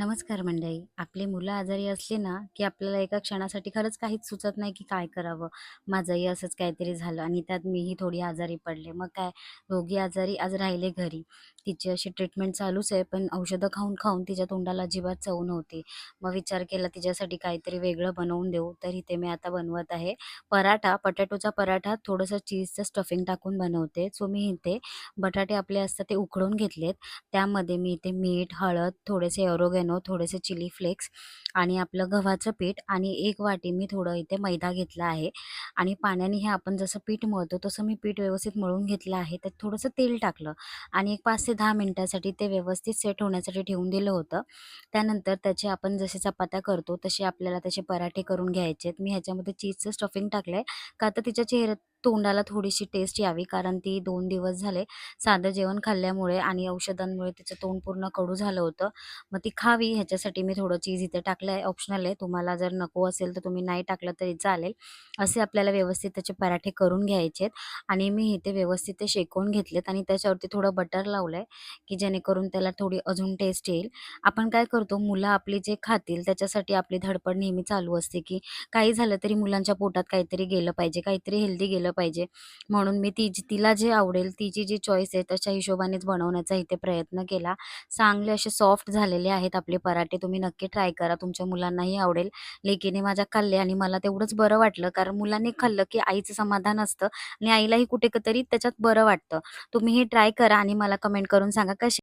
नमस्कार मंडळी. आपली मुलं आजारी असले ना, की आपल्याला एका क्षणासाठी खरंच काहीच सुचत नाही, की काय करावं? माझंही असंच काहीतरी झालं आणि त्यात मीही थोडी आजारी पडले. मग काय दोघी आजारी आज राहिले घरी. तिची अशी ट्रीटमेंट चालूच आहे, पण औषधं खाऊन-खाऊन तिच्या तोंडाला अजिबात चव नव्हती. मग विचार केला तिच्यासाठी काहीतरी वेगळं बनवून देऊ. तर इथे मी आता बनवत आहे पराठा, बटाटोचा पराठा थोडंसं चीजचं स्टफिंग टाकून बनवते. सो मी इथे बटाटे आपले असतात ते उकडून घेतलेत. त्यामध्ये मी इथे मीठ, हळद, थोडेसे ऑरोगॅनो, थोडेसे चिली फ्लेक्स आणि आपलं गव्हाचं पीठ आणि एक वाटी मी थोडं इथे मैदा घेतला आहे आणि पाण्याने हे आपण जसं पीठ मळतो तसं मी पीठ व्यवस्थित मळून घेतलं आहे. त्यात थोडंसं तेल टाकलं आणि एक पाच ते दहा मिनटासाठी ते व्यवस्थित सेट होण्यासाठी ठेवून दिलं होतं. त्यानंतर त्याचे आपण जसे चपात्या करतो तसे आपल्याला त्याचे पराठे करून घ्यायचे आहेत. मी ह्याच्यामध्ये चीजचं स्टफिंग आहे का तर तिच्या चेहऱ्यात तोंडाला थोडीशी टेस्ट यावी कारण ती दोन दिवस झाले साधं जेवण खाल्ल्यामुळे आणि औषधांमुळे तिचं तोंड पूर्ण कडू झालं होतं. मग ती खावी ह्याच्यासाठी मी थोडं चीज इथे टाकलं आहे. ऑप्शनल आहे. तुम्हाला जर नको असेल तर तुम्ही नाही टाकलं तरी चालेल. असे आपल्याला व्यवस्थित त्याचे पराठे करून घ्यायचे आहेत आणि मी इथे व्यवस्थित ते शेकवून घेतलेत आणि त्याच्यावरती थोडं बटर लावलंय, की जेणेकरून त्याला थोडी अजून टेस्ट येईल. आपण काय करतो मुलं आपली जे खातील त्याच्यासाठी आपली धडपड नेहमी चालू असते, की काही झालं तरी मुलांच्या पोटात काहीतरी गेलं पाहिजे, काहीतरी हेल्दी गेलं पाहिजे. म्हणून मी ती तिला जे आवडेल, तिची जी चॉईस आहे तशा हिशोबानेच बनवण्याचा इथे प्रयत्न केला. चांगले असे सॉफ्ट झालेले आहेत आपले पराठे. तुम्ही नक्की ट्राय करा. तुमच्या मुलांनाही आवडेल. लेकीने माझ्या खाल्ले आणि मला तेवढंच बरं वाटलं कारण मुलांनी खाल्लं, की आईचं समाधान असतं आणि आईलाही कुठे तरी त्याच्यात बरं वाटतं. तुम्ही हे ट्राय करा आणि मला कमेंट करून सांगा कसे